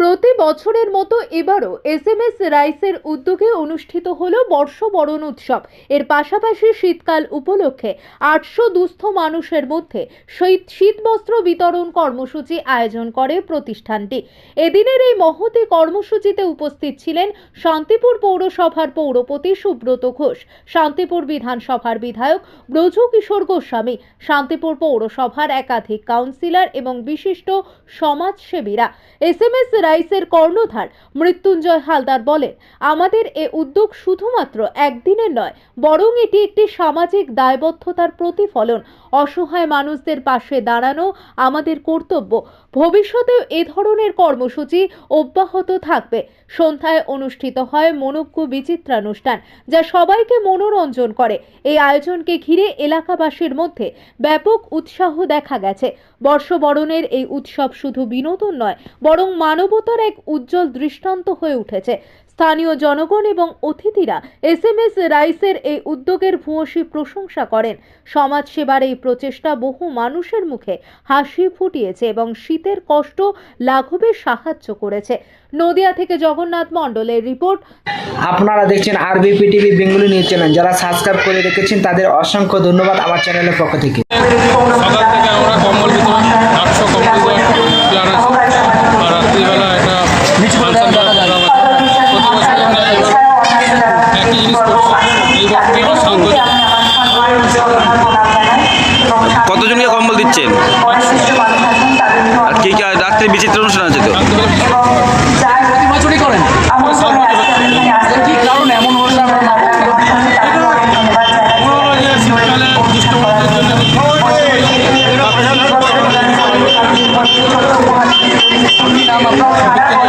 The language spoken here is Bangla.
প্রতি বছরের মতো এবারও এস এম এস রাইসের উদ্যোগে অনুষ্ঠিত হল বর্ষবরণ উৎসব। এর পাশাপাশি শীতকাল উপলক্ষে আটশো দুস্থ মানুষের মধ্যে শীত শীতবস্ত্র বিতরণ কর্মসূচি আয়োজন করে প্রতিষ্ঠানটি। এদিনের এই মহতি কর্মসূচিতে উপস্থিত ছিলেন শান্তিপুর পৌরসভার পৌরপতি সুব্রত ঘোষ, শান্তিপুর বিধানসভার বিধায়ক ব্রজ কিশোর গোস্বামী, শান্তিপুর পৌরসভার একাধিক কাউন্সিলর এবং বিশিষ্ট সমাজসেবীরা। এস এম এস রাইসের কর্ণধার মৃত্যুঞ্জয় হালদার বলেন, আমাদের এ উদ্যোগ শুধুমাত্র একদিনের নয়, বরং এটি একটি সামাজিক দায়বদ্ধতার প্রতিফলন। অসহায় মানুষদের পাশে দাঁড়ানো আমাদের কর্তব্য। ভবিষ্যতেও এ ধরনের কর্মসূচি অব্যাহত থাকবে। সন্ধ্যায় অনুষ্ঠিত হয় মনজ্ঞ বিচিত্রানুষ্ঠান, যা সবাইকে মনোরঞ্জন করে। এই আয়োজনকে ঘিরে এলাকাবাসীর মধ্যে ব্যাপক উৎসাহ দেখা গেছে। বর্ষবরণের এই উৎসব শুধু বিনোদন নয়, বরং মানবতার এক উজ্জ্বল দৃষ্টান্ত হয়ে উঠেছে। স্থানীয় জনগণ এবং অতিথিরা এস এম এস রাইসের এই উদ্যোগের ভূয়সী প্রশংসা করেন। সমাজসেবার এই প্রচেষ্টা বহু মানুষের মুখে হাসি ফুটিয়েছে এবং শীতের কষ্ট লাঘবে সাহায্য করেছে। নদিয়া থেকে জগন্নাথ মণ্ডলের রিপোর্ট। আপনারা দেখছেন RBP TV, Bengali news channel. যারা সাবস্ক্রাইব করে রেখেছেন, তাদের অসংখ্য ধন্যবাদ আমার চ্যানেলের পক্ষ থেকে সকাল থেকে আমরা কম্বল বিতরণ আটশো কম্বল প্ল্যান আছে আর রাত্রিবেলা একটা ফাংশন করার প্রোগ্রাম আছে প্রতি বছর আমরা একই জিনিস করছি এই বছর এবার সাত কতজনকে কম্বল দিচ্ছেন? আর কি কি রাত্রে বিচিত্র অনুষ্ঠান আছে তো? বছরই করেন কি কারণে এমন অনুষ্ঠান শীতকালে দুষ্ট মানুষদের জন্য কি নাম আপনার